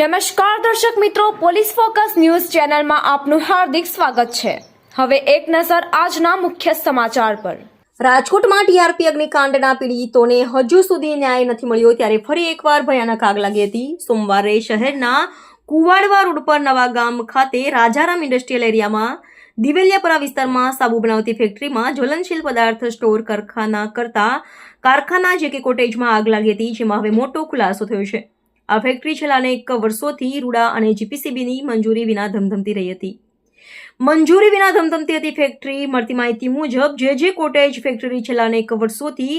નમસ્કાર દર્શક મિત્રો, પોલીસ ફોકસ ન્યૂઝ ચેનલમાં આપનું હાર્દિક સ્વાગત છે. હવે એક નજર આજના મુખ્ય સમાચાર પર. રાજકોટમાં ટીઆરપી અગ્નિકાંડના પીડિતોને હજુ સુધી ન્યાય નથી મળ્યો, ત્યારે ફરી એકવાર ભયાનક આગ લાગી હતી. સોમવારે શહેરના કુવાડવા રોડ પર નવા ગામ ખાતે રાજારામ ઇન્ડસ્ટ્રીયલ એરિયામાં દિવેલિયાપરા વિસ્તારમાં સાબુ બનાવતી ફેક્ટરીમાં જ્વલનશીલ પદાર્થ સ્ટોર કારખાના કરતા કારખાના જે કે કોટેજમાં આગ લાગી હતી, જેમાં હવે મોટો ખુલાસો થયો છે. આ ફેક્ટરી છેલ્લા અનેક વર્ષોથી રૂડા અને જીપીસીબીની મંજૂરી વિના ધમધમતી રહી હતી. મંજૂરી વિના ધમધમતી હતી ફેક્ટરી મળતી માહિતી મુજબ જે જે કોટેજ ફેક્ટરી છેલ્લા અનેક વર્ષોથી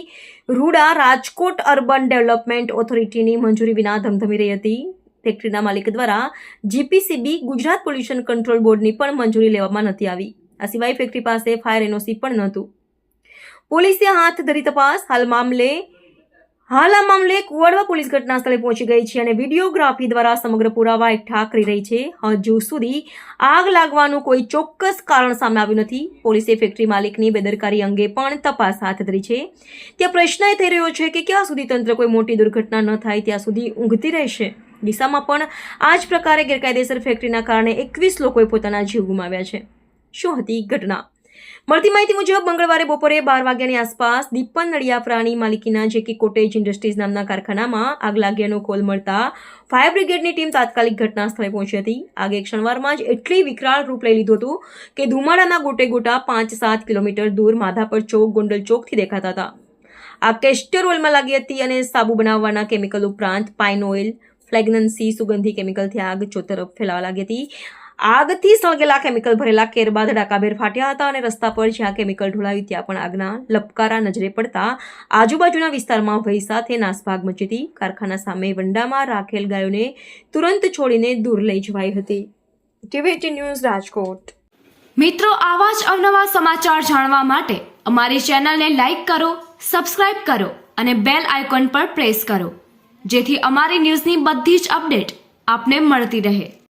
રૂડા રાજકોટ અર્બન ડેવલપમેન્ટ ઓથોરિટીની મંજૂરી વિના ધમધમી રહી હતી. ફેક્ટરીના માલિક દ્વારા જીપીસીબી ગુજરાત પોલ્યુશન કંટ્રોલ બોર્ડની પણ મંજૂરી લેવામાં નથી આવી. આ સિવાય ફેક્ટરી પાસે ફાયર એનઓસી પણ નહોતું. પોલીસે હાથ ધરી તપાસ, હાલ મામલે હાલ આ મામલે કુવાડવા પોલીસ ઘટના સ્થળે પહોંચી ગઈ છે અને વિડીયોગ્રાફી દ્વારા સમગ્ર પુરાવા એકઠા કરી રહી છે. હજુ સુધી આગ લાગવાનું કોઈ ચોક્કસ કારણ સામે આવ્યું નથી. પોલીસે ફેક્ટરી માલિકની બેદરકારી અંગે પણ તપાસ હાથ ધરી છે. ત્યાં પ્રશ્ન એ થઈ રહ્યો છે કે ક્યાં સુધી તંત્ર કોઈ મોટી દુર્ઘટના ન થાય, ત્યાં સુધી ઊંઘતી રહેશે. ડીસામાં પણ આ જ પ્રકારે ગેરકાયદેસર ફેક્ટરીના કારણે એકવીસ લોકોએ પોતાના જીવ ગુમાવ્યા છે. શું હતી ઘટના? મળતી માહિતી મુજબ મંગળવારે બપોરે બાર વાગ્યાની આસપાસ દીપન નડિયા પ્રાણી માલિકીના જે કે કોટેજ ઇન્ડસ્ટ્રીઝ નામના કારખાનામાં આગ લાગ્યાનો કોલ મળતા ફાયર બ્રિગેડની ટીમ તાત્કાલિક ઘટના સ્થળે પહોંચી હતી. આગે ક્ષણવારમાં જ એટલી વિકરાળ રૂપ લઈ લીધું હતું કે ધુમાડાના ગોટે ગોટા પાંચ સાત કિલોમીટર દૂર માધાપર ચોક ગોંડલ ચોકથી દેખાતા હતા. આ કેસ્ટર ઓઇલમાં લાગી હતી અને સાબુ બનાવવાના કેમિકલ ઉપરાંત પાઇન ઓઇલ, ફ્લેગનન્સી સુગંધી કેમિકલથી આગ ચોતરફ ફેલાવા લાગી હતી. આગથી સળગેલા કેમિકલ ભરેલા કેર બાદ ડાકાબેર ફાટ્યા હતા અને રસ્તા પર જ્યાં કેમિકલ ઢોળાયું ત્યાં પણ આગના લપકારા નજરે પડતા આજુબાજુના વિસ્તારમાં ભય સાથે નાસભાગ મચી હતી કારખાના સામે વંડામાં રાખેલ ગાયોને તુરંત છોડીને દૂર લઈ જવાઈ હતી. TVT news Rajkot. મિત્રો, આવા જ અવનવા સમાચાર જાણવા માટે અમારી ચેનલને લાઈક કરો, સબસ્ક્રાઇબ કરો અને બેલ આઇકોન પર પ્રેસ કરો, જેથી અમારી ન્યૂઝની બધી જ અપડેટ આપને મળતી રહે.